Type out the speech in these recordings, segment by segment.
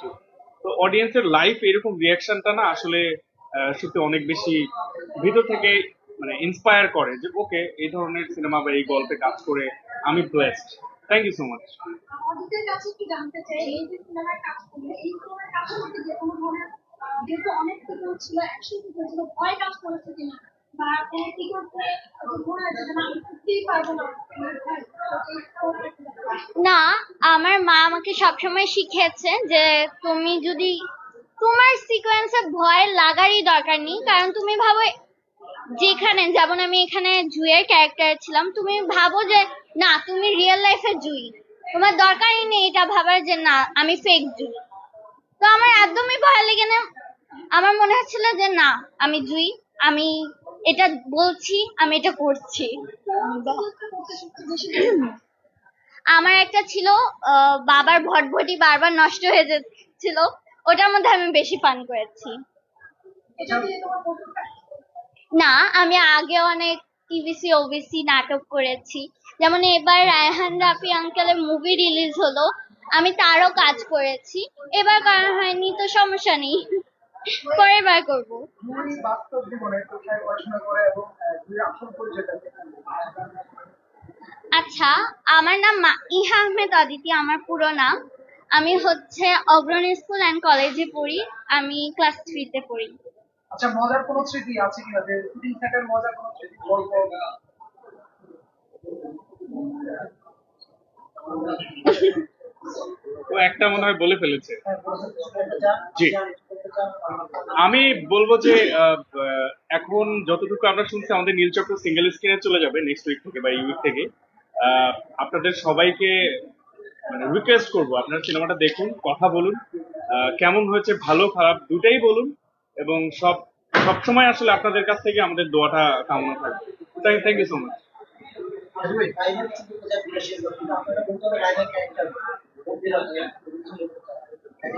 Three তো অডিয়েন্সের life এরকম রিয়াকশনটা না আসলে সত্যি অনেক বেশি ভিতর থেকে মানে ইন্সপায়ার করে যে ওকে এই ধরনের সিনেমা বা এই গল্পে কাজ করে আমি blessed thank you so much কাছে অনেক ছিল ভয় কাজ করেছে কিনা? না, আমার মা আমাকে সবসময় শিখিয়েছে যে তুমি যদি, তোমার সিকোয়েন্সে ভয় লাগারই দরকার নেই, কারণ তুমি ভাবো যেখানে, যেমন আমি এখানে জুয়ের ক্যারেক্টার ছিলাম, তুমি ভাবো যে না, তুমি রিয়েল লাইফে জুই। তোমার দরকারই নেই এটা ভাবার যে না, আমি ফেক জুই। তো আমার একদমই ভয় লেগে না। আমার মনে হচ্ছিল যে না, আমি জুই, আমি এটা বলছি, আমি এটা করছি। আমার একটা ছিল বাবার ভটভটি বারবার নষ্ট হয়ে যাচ্ছিল, ওটার মধ্যে আমি বেশি ফান করেছি। না, আমি আগে অনেক টিভিসি ওবিসি নাটক করেছি। যেমন এবার রায়হান রাফি আঙ্কেলের মুভি রিলিজ হলো, আমি তারও কাজ করেছি। এবার করা হয়নি, তো সমস্যা নেই। পরের বার করব। বাস্তব জীবনে কোথায় পড়াশোনা করে এবং আহ, দুই আসল পরিচয়টা কি? আচ্ছা আমার নাম মা- ইহা আহমেদ অদিতি আমার পুরো নাম। আমি হচ্ছে অগ্রণী স্কুল অ্যান্ড কলেজে পড়ি আমি ক্লাস থ্রিতে পড়ি। আচ্ছা মজার কোনো স্মৃতি আছে কিনা? যে শুটিং সেটের মজার কোনো স্মৃতি গল্প? তো একটা মনে হয় বলে ফেলেছে। হ্যাঁ? জি। আমি বলব যে এখন যতটুকু আমরা শুনছি আমাদের নীলচক্র সিঙ্গেল স্ক্রিনে চলে যাবে নেক্সট উইক থেকে বা এই উইক থেকে। আপনাদের সবাইকে মানে রিকোয়েস্ট করব আপনারা সিনেমাটা দেখুন কথা বলুন কেমন হয়েছে ভালো খারাপ দুটাই বলুন এবং সব সবসময় আসলে আপনাদের কাছ থেকে আমাদের দোয়াটা কামনা থাকবে। Thank you so much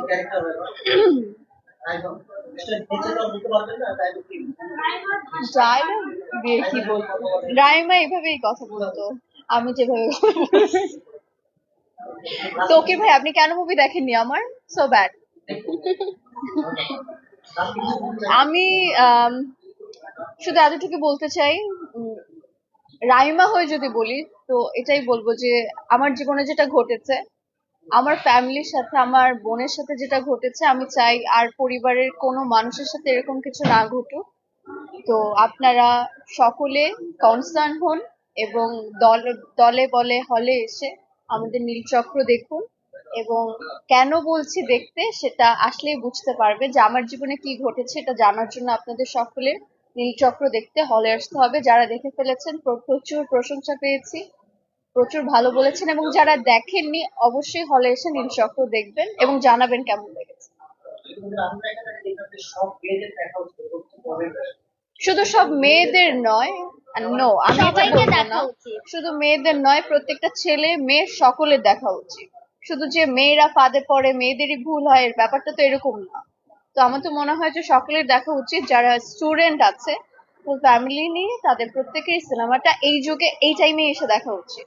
character আমি যেভাবে তোকে ভাই, আপনি কেন মুভি দেখেননি আমার? সো ব্যাড আমি শুধু এতটুকু বলতে চাই রাইমা হয়ে যদি বলি, তো এটাই বলব যে, আমার জীবনে যেটা ঘটেছে আমার ফ্যামিলির সাথে, আমার বোনের সাথে যেটা ঘটেছে, আমি চাই আর পরিবারের কোনো মানুষের সাথে এরকম কিছু না ঘটুক। তো আপনারা সকলে কনসার্ন হন এবং দল, দলে বলে হলে এসে আমাদের নীলচক্র দেখুন এবং কেন বলছি দেখতে সেটা আসলেই বুঝতে পারবে যে আমার জীবনে কি ঘটেছে এটা জানার জন্য আপনাদের সকলের নীলচক্র দেখতে হলে আসতে হবে। যারা দেখে ফেলেছেন প্রচুর প্রশংসা পেয়েছি। প্রচুর ভালো বলেছেন এবং যারা দেখেননি অবশ্যই হলে এসে নীলচক্র দেখবেন এবং জানাবেন কেমন লেগেছে। শুধু সব মেয়েদের নয় নো আমি এটা বলব না। শুধু মেয়েদের নয় প্রত্যেকটা ছেলে মেয়ে সকলের দেখা উচিত। শুধু যে মেয়েরা ফাঁদে পড়ে মেয়েদেরই ভুল হয় এর ব্যাপারটা তো এরকম না। তো আমার তো মনে হয় যে সকলের দেখা উচিত যারা স্টুডেন্ট আছে ফ্যামিলি নিয়ে তাদের প্রত্যেকেরই সিনেমাটা এই যুগে এই টাইমে এসে দেখা উচিত।